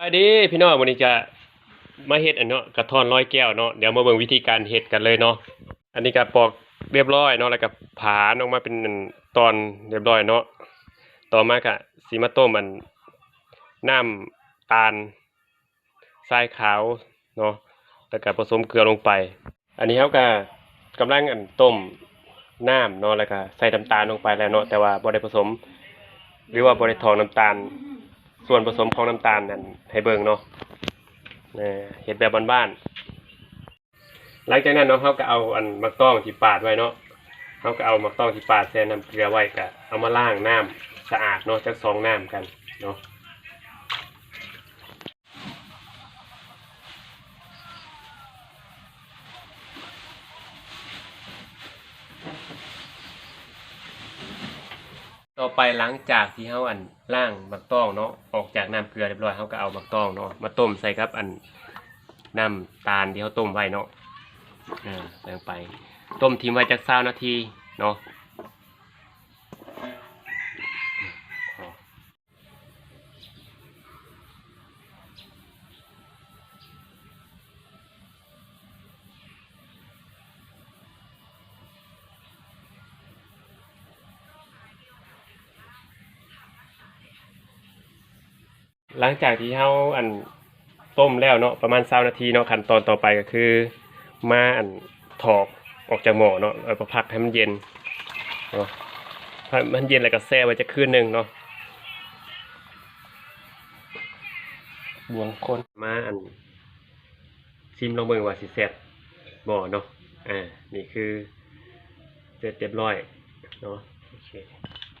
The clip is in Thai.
ไปดีพี่น้องวันนี้จะมาเฮ็ดอันเนาะกระท้อนร้อยแก้วเนาะเดี๋ยวมาเบิ่งวิธีการเฮ็ดกันเลยเนาะอันนี้ก็ปอกเรียบร้อยเนาะแล้วก็ผานออกมาเป็นตอนเรียบร้อยเนาะต่อมาก็สิมาต้มมันน้ำตาลทรายขาวเนาะแล้วก็ผสมเกลือลงไป อันนี้เฮาก็กำลังอันต้มน้ำเนาะแล้วก็ใส่น้ำตาลลงไปแล้วเนาะแต่ว่าบ่ได้ผสม หรือว่าบ่ได้ทองน้ำตาล ส่วนผสมของน้ำตาลนั่นให้เบิ่งเนาะเห็ดแบบบ้านๆหลังจากนั้นเนาะเขาก็เอาอันมักต้องที่ปาดไว้เนาะเขาก็เอามักต้องที่ปาดแช่น้ำเกลือไว้ก็เอามาล้างน้ำสะอาดเนาะจากสองน้ำกันเนาะ ต่อไปหลังจากที่เฮาอันล่างมักต้องเนาะออกจากน้ำเกลือเรียบร้อยเฮาก็เอามักต้องเนาะมาต้มใส่ครับอันน้ำตาลที่เฮาต้มไว้เนาะอ่าลงไป ต้มทิ้งไว้จัก20นาทีเนาะ หลังจากที่เฮาอันต้มแล้วเนาะประมาณ20นาทีเนาะขั้นตอนต่อไปก็คือ มาอันถอกออกจากหม้อเนาะแล้วก็พักให้มันเย็นเนาะพอมันเย็นแล้วก็แช่ไว้จะคืนหนึงเนาะบวงคนมาอันชิมลองเบิ่งว่าสิแซ่บบ่เนาะอ่านี่คือเสร็จเรียบร้อยเนาะ